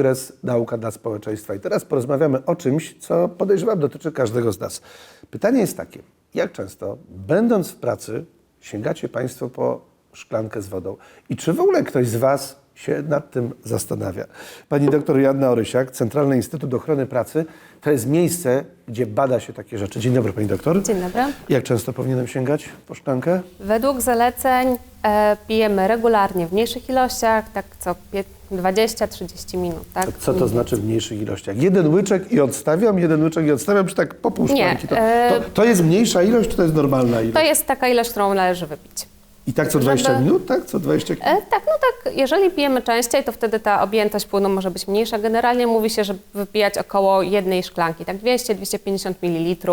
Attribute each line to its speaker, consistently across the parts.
Speaker 1: Kongres Nauka dla Społeczeństwa. I teraz porozmawiamy o czymś, co podejrzewam dotyczy każdego z nas. Pytanie jest takie, jak często, będąc w pracy, sięgacie Państwo po szklankę z wodą? I czy w ogóle ktoś z Was się nad tym zastanawia? Pani doktor Joanna Orysiak, Centralny Instytut Ochrony Pracy, to jest miejsce, gdzie bada się takie rzeczy. Dzień dobry Pani doktor.
Speaker 2: Dzień dobry.
Speaker 1: Jak często powinienem sięgać po szklankę?
Speaker 2: Według zaleceń e, pijemy regularnie w mniejszych ilościach, tak co pie- 20-30 minut, tak?
Speaker 1: Co to znaczy w mniejszych ilościach? Jeden łyczek i odstawiam, jeden łyczek i odstawiam, czy tak po pół
Speaker 2: Nie,
Speaker 1: szklanki? To,
Speaker 2: e,
Speaker 1: to, to jest mniejsza ilość, czy to jest normalna ilość?
Speaker 2: To jest taka ilość, którą należy wypić.
Speaker 1: I tak co 20
Speaker 2: żeby-
Speaker 1: minut, tak? Co 20
Speaker 2: E, tak, no tak, jeżeli pijemy częściej, to wtedy ta objętość płynu może być mniejsza. Generalnie mówi się, że wypijać około jednej szklanki, tak 200-250 ml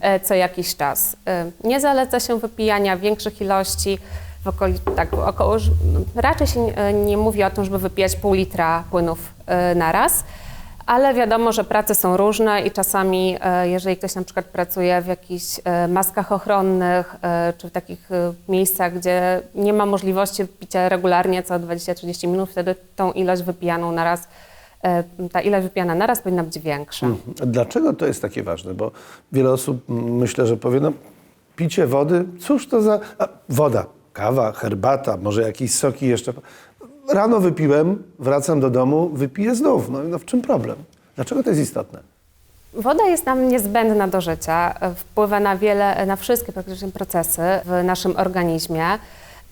Speaker 2: e, co jakiś czas. E, nie zaleca się wypijania większych ilości, w okoli, tak, około, no, raczej się nie, nie mówi o tym, żeby wypijać pół litra płynów e, na raz. Ale wiadomo, że prace są różne i czasami, e, jeżeli ktoś na przykład pracuje w jakichś e, maskach ochronnych, e, czy w takich miejscach, gdzie nie ma możliwości picia regularnie co 20-30 minut, wtedy tą ilość wypijaną na raz, ta ilość wypijana na raz powinna być większa.
Speaker 1: Dlaczego to jest takie ważne? Bo wiele osób myślę, że powie, no picie wody, cóż to za... A, woda, kawa, herbata, może jakieś soki jeszcze. Rano wypiłem, wracam do domu, wypiję znów. No, no w czym problem? Dlaczego to jest istotne?
Speaker 2: Woda jest nam niezbędna do życia, e, wpływa na wiele, na wszystkie praktycznie procesy w naszym organizmie.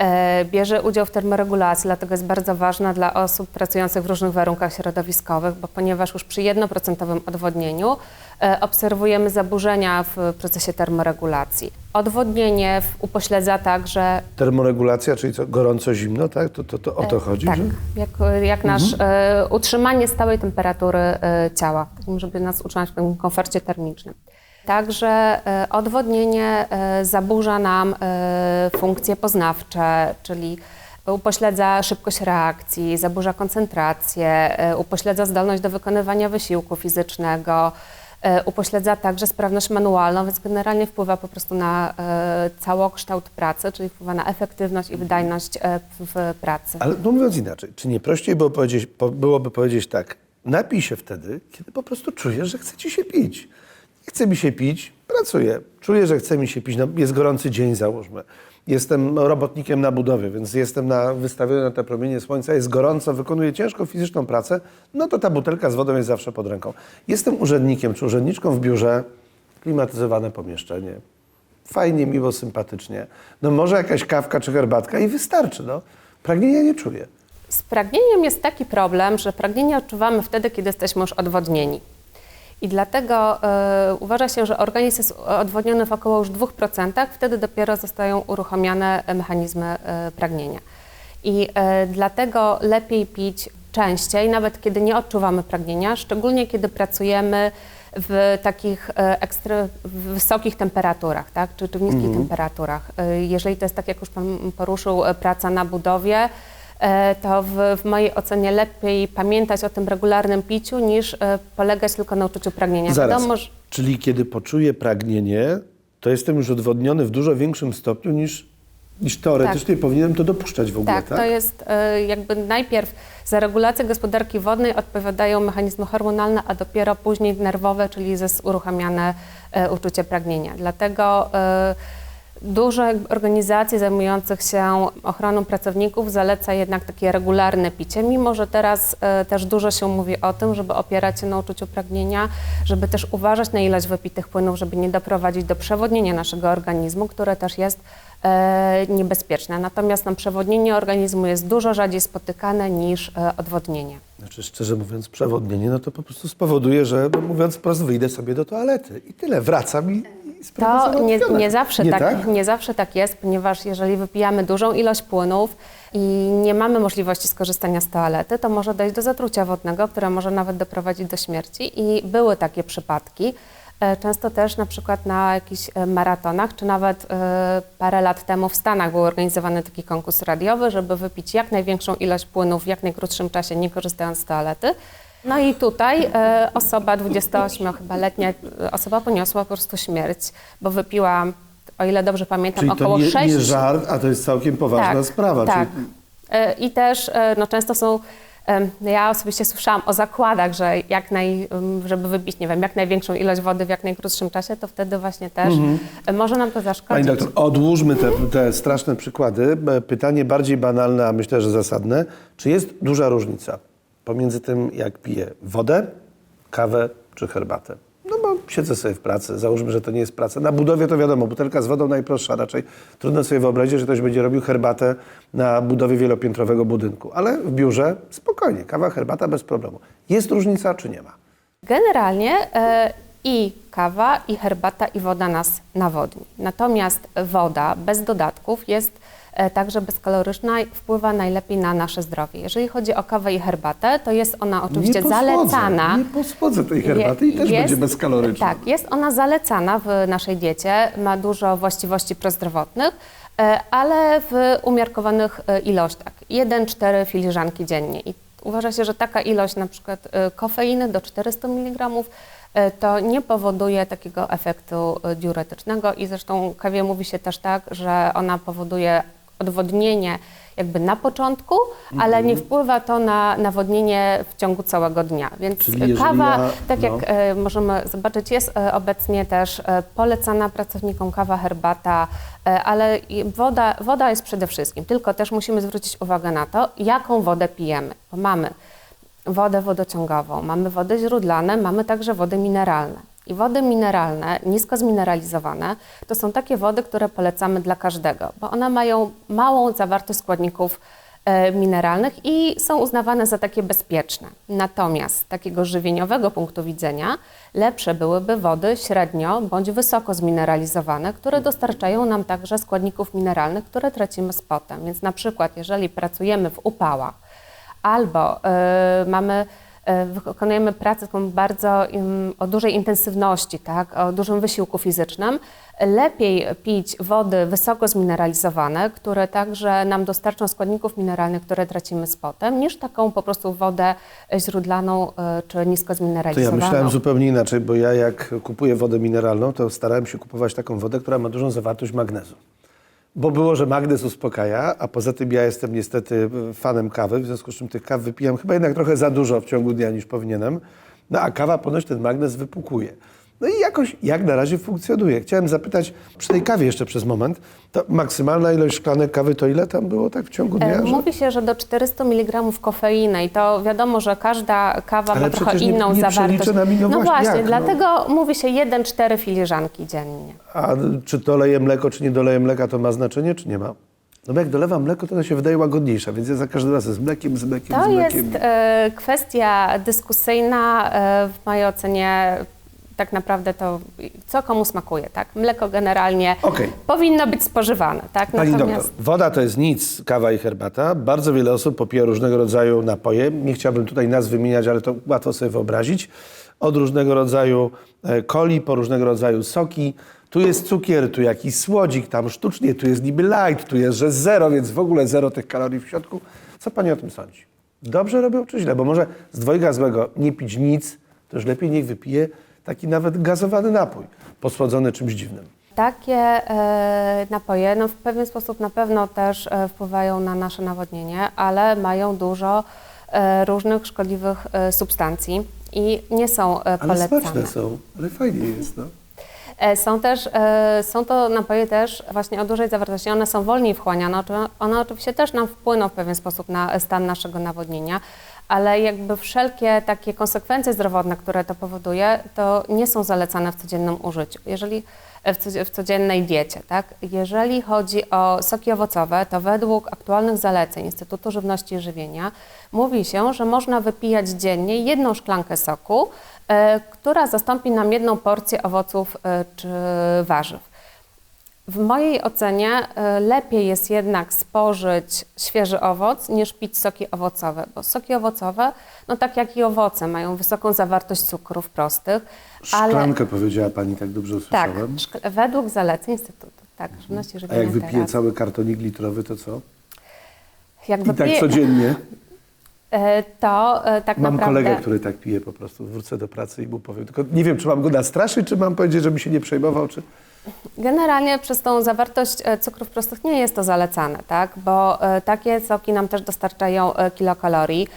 Speaker 2: E, Bierze udział w termoregulacji, dlatego jest bardzo ważna dla osób pracujących w różnych warunkach środowiskowych, bo ponieważ już przy jednoprocentowym odwodnieniu e, obserwujemy zaburzenia w procesie termoregulacji. Odwodnienie upośledza także
Speaker 1: Termoregulacja, czyli co, gorąco, zimno, tak? To, to, to o to chodzi?
Speaker 2: tak,
Speaker 1: Że?
Speaker 2: jak, jak nasz e, utrzymanie stałej temperatury ciała, takim, żeby nas utrzymać w tym komforcie termicznym. Także e, odwodnienie e, zaburza nam e, funkcje poznawcze, czyli upośledza szybkość reakcji, zaburza koncentrację, upośledza zdolność do wykonywania wysiłku fizycznego, upośledza także sprawność manualną, więc generalnie wpływa po prostu na całokształt pracy, czyli wpływa na efektywność i wydajność w, pracy.
Speaker 1: Ale no mówiąc inaczej, czy nie prościej było powiedzieć, po, byłoby powiedzieć tak, napij się wtedy, kiedy po prostu czujesz, że chce ci się pić. Chce mi się pić, pracuję. Czuję, że chce mi się pić. No, jest gorący dzień, załóżmy. Jestem robotnikiem na budowie, więc jestem na, wystawiony na te promienie słońca, jest gorąco, wykonuję ciężką fizyczną pracę, no to ta butelka z wodą jest zawsze pod ręką. Jestem urzędnikiem czy urzędniczką w biurze, klimatyzowane pomieszczenie, fajnie, miło, sympatycznie. No może jakaś kawka czy herbatka i wystarczy, no. Pragnienia nie czuję.
Speaker 2: Z pragnieniem jest taki problem, że pragnienie odczuwamy wtedy, kiedy jesteśmy już odwodnieni. I dlatego e, uważa się, że organizm jest odwodniony w około już 2%, wtedy dopiero zostają uruchomione mechanizmy e, pragnienia. I e, dlatego lepiej pić częściej, nawet kiedy nie odczuwamy pragnienia, szczególnie kiedy pracujemy w takich ekstra, w wysokich temperaturach, tak? czy, czy w niskich temperaturach. E, Jeżeli to jest tak, jak już Pan poruszył, praca na budowie, to w, w mojej ocenie lepiej pamiętać o tym regularnym piciu, niż e, polegać tylko na uczuciu pragnienia.
Speaker 1: Zaraz.
Speaker 2: Wiadomo, że
Speaker 1: Czyli kiedy poczuję pragnienie, to jestem już odwodniony w dużo większym stopniu niż, niż teoretycznie powinienem to dopuszczać w ogóle,
Speaker 2: tak,
Speaker 1: tak?
Speaker 2: to jest e, jakby najpierw za regulację gospodarki wodnej odpowiadają mechanizmy hormonalne, a dopiero później nerwowe, czyli jest uruchamiane e, uczucie pragnienia. Dlatego e, Dużo organizacji zajmujących się ochroną pracowników zaleca jednak takie regularne picie, mimo że teraz e, też dużo się mówi o tym, żeby opierać się na uczuciu pragnienia, żeby też uważać na ilość wypitych płynów, żeby nie doprowadzić do przewodnienia naszego organizmu, które też jest e, niebezpieczne. Natomiast no, przewodnienie organizmu jest dużo rzadziej spotykane niż e, odwodnienie.
Speaker 1: Znaczy, szczerze mówiąc, przewodnienie, no to po prostu spowoduje, że no, mówiąc wprost, wyjdę sobie do toalety i tyle, wracam i,
Speaker 2: To nie, nie, zawsze
Speaker 1: nie
Speaker 2: tak,
Speaker 1: tak?
Speaker 2: nie zawsze tak jest, ponieważ jeżeli wypijamy dużą ilość płynów i nie mamy możliwości skorzystania z toalety, to może dojść do zatrucia wodnego, które może nawet doprowadzić do śmierci. I były takie przypadki. E, Często też na przykład na jakichś e, maratonach, czy nawet e, parę lat temu w Stanach był organizowany taki konkurs radiowy, żeby wypić jak największą ilość płynów w jak najkrótszym czasie, nie korzystając z toalety. No i tutaj e, osoba 28 chyba letnia osoba poniosła po prostu śmierć, bo wypiła, o ile dobrze pamiętam,
Speaker 1: Czyli
Speaker 2: około
Speaker 1: to nie,
Speaker 2: 6
Speaker 1: nie żart, a to jest całkiem poważna
Speaker 2: tak,
Speaker 1: sprawa.
Speaker 2: Tak.
Speaker 1: Czyli
Speaker 2: E, I też e, no, często są Em, Ja osobiście słyszałam o zakładach, że jak naj, em, żeby wypić, nie wiem, jak największą ilość wody w jak najkrótszym czasie, to wtedy właśnie też e, może nam to
Speaker 1: Pani
Speaker 2: zaszkodzić.
Speaker 1: doktor, odłóżmy te, te straszne przykłady. E, Pytanie bardziej banalne, a myślę, że zasadne. Czy jest duża różnica pomiędzy tym, jak piję wodę, kawę czy herbatę? No bo siedzę sobie w pracy, załóżmy, że to nie jest praca. Na budowie to wiadomo, butelka z wodą najprostsza, raczej trudno sobie wyobrazić, że ktoś będzie robił herbatę na budowie wielopiętrowego budynku. Ale w biurze spokojnie, kawa, herbata bez problemu. Jest różnica czy nie ma?
Speaker 2: Generalnie e, i kawa, i herbata, i woda nas nawodni. Natomiast woda bez dodatków jest także bezkaloryczna wpływa najlepiej na nasze zdrowie. Jeżeli chodzi o kawę i herbatę, to jest ona oczywiście
Speaker 1: nie posłodzę,
Speaker 2: zalecana.
Speaker 1: Nie posłodzę tej herbaty i też
Speaker 2: Je-
Speaker 1: będzie bezkaloryczna.
Speaker 2: Tak, jest ona zalecana w naszej diecie, ma dużo właściwości prozdrowotnych, e, ale w umiarkowanych e, ilościach. 1-4 filiżanki dziennie. I uważa się, że taka ilość na przykład e, kofeiny do 400 mg e, to nie powoduje takiego efektu e, diuretycznego i zresztą kawie mówi się też tak, że ona powoduje odwodnienie jakby na początku, ale nie wpływa to na nawodnienie w ciągu całego dnia. Więc
Speaker 1: Czyli
Speaker 2: kawa,
Speaker 1: ja-
Speaker 2: tak jak
Speaker 1: no.
Speaker 2: e, możemy zobaczyć, jest e, obecnie też e, polecana pracownikom kawa, herbata, ale woda, woda jest przede wszystkim, tylko też musimy zwrócić uwagę na to, jaką wodę pijemy, bo mamy wodę wodociągową, mamy wody źródlane, mamy także wody mineralne. I wody mineralne, nisko zmineralizowane, to są takie wody, które polecamy dla każdego, bo one mają małą zawartość składników e, mineralnych i są uznawane za takie bezpieczne. Natomiast z takiego żywieniowego punktu widzenia lepsze byłyby wody średnio bądź wysoko zmineralizowane, które dostarczają nam także składników mineralnych, które tracimy z potem. Więc na przykład jeżeli pracujemy w upałach albo e, mamy wykonujemy pracę taką bardzo o dużej intensywności, tak, o dużym wysiłku fizycznym, lepiej pić wody wysoko zmineralizowane, które także nam dostarczą składników mineralnych, które tracimy z potem, niż taką po prostu wodę źródlaną e, czy nisko
Speaker 1: To ja
Speaker 2: zmineralizowaną.
Speaker 1: myślałem zupełnie inaczej, bo ja jak kupuję wodę mineralną, to starałem się kupować taką wodę, która ma dużą zawartość magnezu. Bo było, że magnez uspokaja, a poza tym ja jestem niestety fanem kawy, w związku z czym tych kaw wypijam chyba jednak trochę za dużo w ciągu dnia niż powinienem. No a kawa ponoć ten magnez wypukuje. No i jakoś jak na razie funkcjonuje. Chciałem zapytać przy tej kawie jeszcze przez moment, to maksymalna ilość szklanek kawy to ile tam było tak w ciągu dnia?
Speaker 2: E,
Speaker 1: że-
Speaker 2: Mówi się, że do 400 mg kofeiny i to wiadomo, że każda kawa
Speaker 1: Ale
Speaker 2: ma trochę
Speaker 1: nie-
Speaker 2: inną
Speaker 1: nie
Speaker 2: zawartość.
Speaker 1: na no
Speaker 2: no
Speaker 1: właśnie, jak, no?
Speaker 2: dlatego mówi się 1-4 filiżanki dziennie.
Speaker 1: A czy doleję mleko, czy nie doleję mleka, to ma znaczenie, czy nie ma? No bo jak dolewam mleko, to ona się wydaje łagodniejsza, więc ja za każdym razem z mlekiem, z mlekiem,
Speaker 2: To
Speaker 1: z
Speaker 2: jest
Speaker 1: mlekiem.
Speaker 2: e, kwestia dyskusyjna. E, w mojej ocenie tak naprawdę to co komu smakuje, tak? Mleko generalnie
Speaker 1: Okej.
Speaker 2: powinno być spożywane, tak?
Speaker 1: Pani doktor, woda to jest nic, kawa i herbata. Bardzo wiele osób popija różnego rodzaju napoje. Nie chciałbym tutaj nazw wymieniać, ale to łatwo sobie wyobrazić. Od różnego rodzaju e, coli, po różnego rodzaju soki. Tu jest cukier, tu jakiś słodzik, tam sztucznie, tu jest niby light, tu jest, że zero, więc w ogóle zero tych kalorii w środku. Co pani o tym sądzi? Dobrze robią czy źle? Bo może z dwojga złego nie pić nic, to już lepiej niech wypije taki nawet gazowany napój, posłodzony czymś dziwnym.
Speaker 2: Takie e, napoje no w pewien sposób na pewno też e, wpływają na nasze nawodnienie, ale mają dużo e, różnych szkodliwych substancji i nie są e,
Speaker 1: Ale
Speaker 2: polecane.
Speaker 1: smaczne są, ale fajnie jest, no.
Speaker 2: Są też, są to napoje też właśnie o dużej zawartości, one są wolniej wchłaniane, one oczywiście też nam wpłyną w pewien sposób na stan naszego nawodnienia, ale jakby wszelkie takie konsekwencje zdrowotne, które to powoduje, to nie są zalecane w codziennym użyciu. Jeżeli e, w, codzie- w codziennej diecie, tak? Jeżeli chodzi o soki owocowe, to według aktualnych zaleceń Instytutu Żywności i Żywienia mówi się, że można wypijać dziennie jedną szklankę soku, e, która zastąpi nam jedną porcję owoców e, czy warzyw. W mojej ocenie e, lepiej jest jednak spożyć świeży owoc niż pić soki owocowe, bo soki owocowe, no tak jak i owoce, mają wysoką zawartość cukrów prostych, ale
Speaker 1: Szklankę powiedziała Pani, tak dobrze
Speaker 2: tak,
Speaker 1: usłyszałem.
Speaker 2: szk- według zaleceń Instytutu tak, Żywności i
Speaker 1: A jak wypiję
Speaker 2: teraz.
Speaker 1: cały kartonik litrowy, to co?
Speaker 2: Jak
Speaker 1: I tak codziennie.
Speaker 2: e, to e, tak
Speaker 1: Mam
Speaker 2: naprawdę...
Speaker 1: kolegę, który tak pije po prostu. Wrócę do pracy i mu powiem. Tylko nie wiem, czy mam go nastraszyć, czy mam powiedzieć, żeby się nie przejmował, czy...
Speaker 2: Generalnie przez tą zawartość e, cukrów prostych nie jest to zalecane, tak? bo e, takie soki nam też dostarczają e, kilokalorii.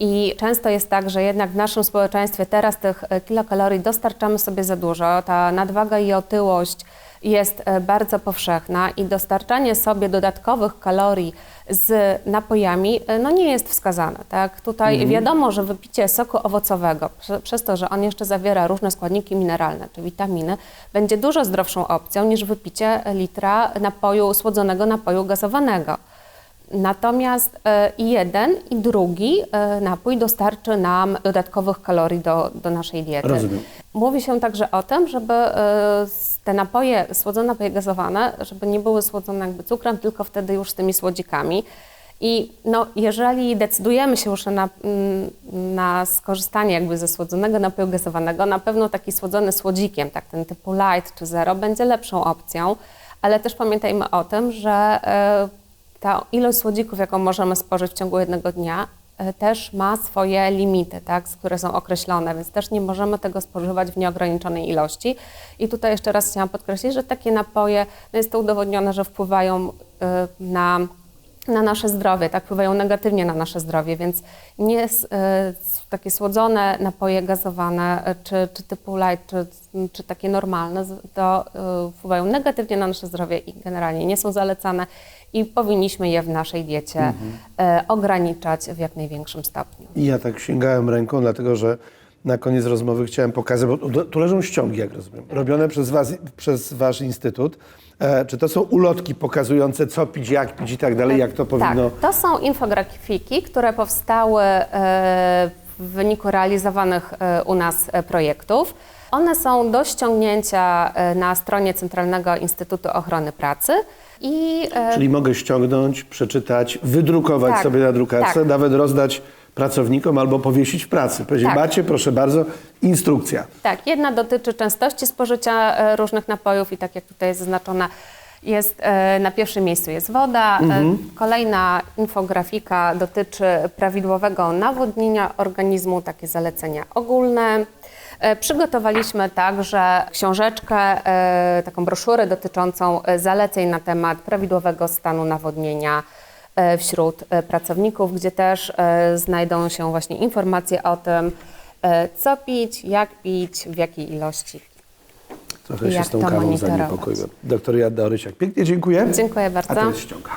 Speaker 2: I często jest tak, że jednak w naszym społeczeństwie teraz tych e, kilokalorii dostarczamy sobie za dużo. Ta nadwaga i otyłość jest e, bardzo powszechna i dostarczanie sobie dodatkowych kalorii z napojami e, no nie jest wskazane. Tak? Tutaj wiadomo, że wypicie soku owocowego, prze, przez to, że on jeszcze zawiera różne składniki mineralne czy witaminy, będzie dużo zdrowszą opcją niż wypicie litra napoju, słodzonego napoju gazowanego. Natomiast e, i jeden, i drugi e, napój dostarczy nam dodatkowych kalorii do, do naszej diety.
Speaker 1: Rozumiem.
Speaker 2: Mówi się także o tym, żeby e, te napoje, słodzone napoje gazowane, żeby nie były słodzone jakby cukrem, tylko wtedy już z tymi słodzikami. I no, jeżeli decydujemy się już na, mm, na skorzystanie jakby ze słodzonego napoju gazowanego, na pewno taki słodzony słodzikiem, tak ten typu light czy zero, będzie lepszą opcją, ale też pamiętajmy o tym, że ta ilość słodzików, jaką możemy spożyć w ciągu jednego dnia, e, też ma swoje limity, tak, które są określone, więc też nie możemy tego spożywać w nieograniczonej ilości. I tutaj jeszcze raz chciałam podkreślić, że takie napoje, no jest to udowodnione, że wpływają e, na, na nasze zdrowie, tak, wpływają negatywnie na nasze zdrowie, więc nie e, takie słodzone napoje gazowane, czy, czy typu light, czy, czy takie normalne, to wpływają negatywnie na nasze zdrowie i generalnie nie są zalecane i powinniśmy je w naszej diecie e, ograniczać w jak największym stopniu.
Speaker 1: I ja tak sięgałem ręką, dlatego że na koniec rozmowy chciałem pokazać, bo tu- leżą ściągi, jak rozumiem, robione przez, was, przez Wasz instytut. E, czy to są ulotki pokazujące, co pić, jak pić i tak dalej, jak to powinno...
Speaker 2: Tak, to są infografiki, które powstały e, w wyniku realizowanych e, u nas e, projektów. One są do ściągnięcia e, na stronie Centralnego Instytutu Ochrony Pracy i e,
Speaker 1: Czyli mogę ściągnąć, przeczytać, wydrukować
Speaker 2: Tak,
Speaker 1: sobie na drukarce,
Speaker 2: tak.
Speaker 1: nawet rozdać pracownikom albo powiesić w pracy. Powiedzieć,
Speaker 2: Tak.
Speaker 1: macie, proszę bardzo, instrukcja.
Speaker 2: Tak, jedna dotyczy częstości spożycia e, różnych napojów i tak jak tutaj jest zaznaczona, jest e, na pierwszym miejscu jest woda. E, Kolejna infografika dotyczy prawidłowego nawodnienia organizmu, takie zalecenia ogólne. E, Przygotowaliśmy także książeczkę, e, taką broszurę dotyczącą e, zaleceń na temat prawidłowego stanu nawodnienia wśród pracowników, gdzie też znajdą się właśnie informacje o tym, co pić, jak pić, w jakiej ilości.
Speaker 1: Trochę się z tą
Speaker 2: monitorować.
Speaker 1: zaniepokoiłem. Doktor Jadda Orysiak, pięknie dziękuję.
Speaker 2: Dziękuję
Speaker 1: A
Speaker 2: bardzo.
Speaker 1: teraz ściąga.